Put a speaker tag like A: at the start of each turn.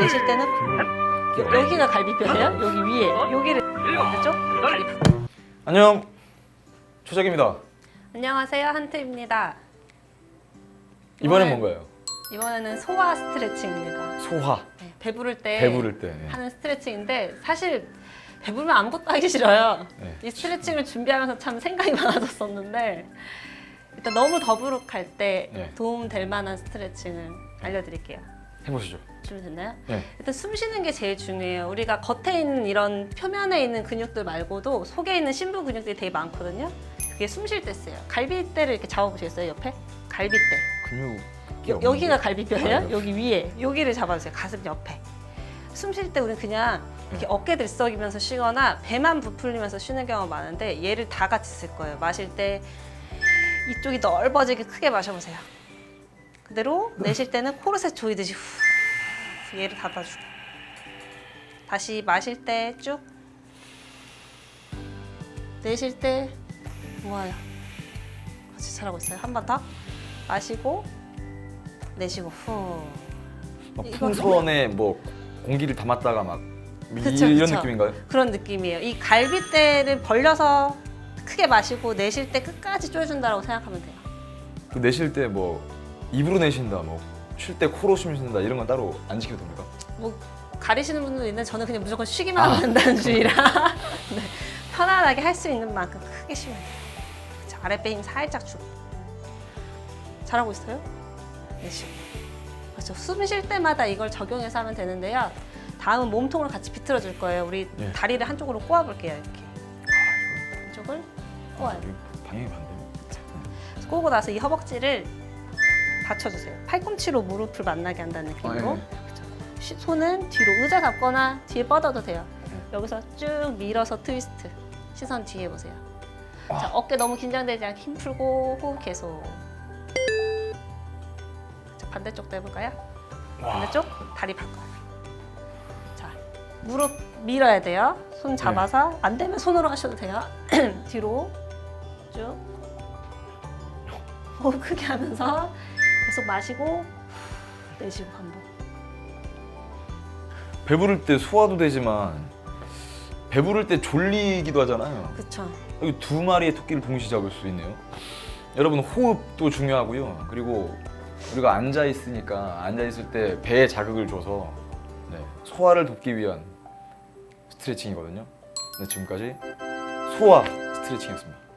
A: 내쉴 때는 여- 여기가 갈비뼈예요. 여기 위에 여기를 다리
B: 안녕 초작입니다.
A: 안녕하세요 한트입니다.
B: 이번엔
A: 이번엔-
B: 뭔가요?
A: 이번에는 소화 스트레칭입니다.
B: 소화.
A: 네, 배부를 때
B: 배부를 때. 네.
A: 하는 스트레칭인데 사실 배부르면 아무것도 하기 싫어요.
B: 네.
A: 이 스트레칭을 준비하면서 참 생각이 많아졌었는데 일단 너무 더부룩할 때
B: 네.
A: 도움 될 만한 스트레칭을 알려드릴게요.
B: 해보시죠.
A: 준비됐나요?
B: 네.
A: 일단 숨 쉬는 게 제일 중요해요. 우리가 겉에 있는 이런 표면에 있는 근육들 말고도 속에 있는 심부 근육들이 되게 많거든요. 그게 숨 쉴 때 쓰여요. 갈비뼈를 이렇게 잡아보시겠어요? 옆에? 갈비뼈.
B: 근육.
A: 여, 여기가 갈비뼈예요?
B: 아,
A: 여기 위에 여기를 잡아주세요. 가슴 옆에. 숨 쉴 때 우리는 그냥 이렇게 어깨 들썩이면서 쉬거나 배만 부풀리면서 쉬는 경우가 많은데 얘를 다 같이 쓸 거예요. 마실 때 이쪽이 넓어지게 크게 마셔보세요. 그대로 내쉴 때는 코르셋 조이듯이 후 얘를 닫아주고 다시 마실 때 쭉 내쉴 때 모아요. 같이 잘하고 있어요. 한 번 더 마시고 내쉬고 후.
B: 막
A: 이거
B: 풍선에 뭐 공기를 담았다가 막 이-
A: 그쵸,
B: 이런
A: 그쵸.
B: 느낌인가요?
A: 그런 느낌이에요. 이 갈비뼈를 벌려서 크게 마시고 내쉴 때 끝까지 쪼여준다고 생각하면 돼요.
B: 그 내쉴 때 뭐 입으로 내쉰다, 뭐 쉴 때 코로 숨 쉰다 이런 건 따로 안 지켜도 됩니까?
A: 뭐 가리시는 분도 있는데 저는 그냥 무조건 쉬기만
B: 아.
A: 하면 된다는 주의라 네, 편안하게 할 수 있는 만큼 크게 쉬면 돼요. 그쵸, 아랫배 힘 살짝 주고 잘하고 있어요? 내쉬고 그렇죠. 숨 쉴 때마다 이걸 적용해서 하면 되는데요. 다음은 몸통을 같이 비틀어 줄 거예요. 우리
B: 예.
A: 다리를 한쪽으로 꼬아 볼게요. 이렇게 한쪽을
B: 아,
A: 꼬아요.
B: 방향이 반대네.
A: 꼬고 나서 이 허벅지를 받쳐주세요. 팔꿈치로 무릎을 만나게 한다는 느낌으로.
B: 아, 예.
A: 쉬- 손은 뒤로 의자 잡거나 뒤에 뻗어도 돼요.
B: 네.
A: 여기서 쭉 밀어서 트위스트. 시선 뒤에 보세요.
B: 아.
A: 자, 어깨 너무 긴장되지 않게 힘 풀고 호흡 계속. 자, 반대쪽도 해볼까요?
B: 와.
A: 반대쪽 다리 바꿔요. 자, 무릎 밀어야 돼요. 손 잡아서 안 되면 손으로 하셔도 돼요. 뒤로 쭉 호흡 크게 하면서 계속 마시고 내쉬고 반복.
B: 배부를 때 소화도 되지만 배부를 때 졸리기도 하잖아요.
A: 그쵸.
B: 여기 두 마리의 토끼를 동시에 잡을 수 있네요. 여러분 호흡도 중요하고요. 그리고 우리가 앉아 있으니까 앉아 있을 때 배에 자극을 줘서 네, 소화를 돕기 위한 스트레칭이거든요. 네, 지금까지 소화 스트레칭이었습니다.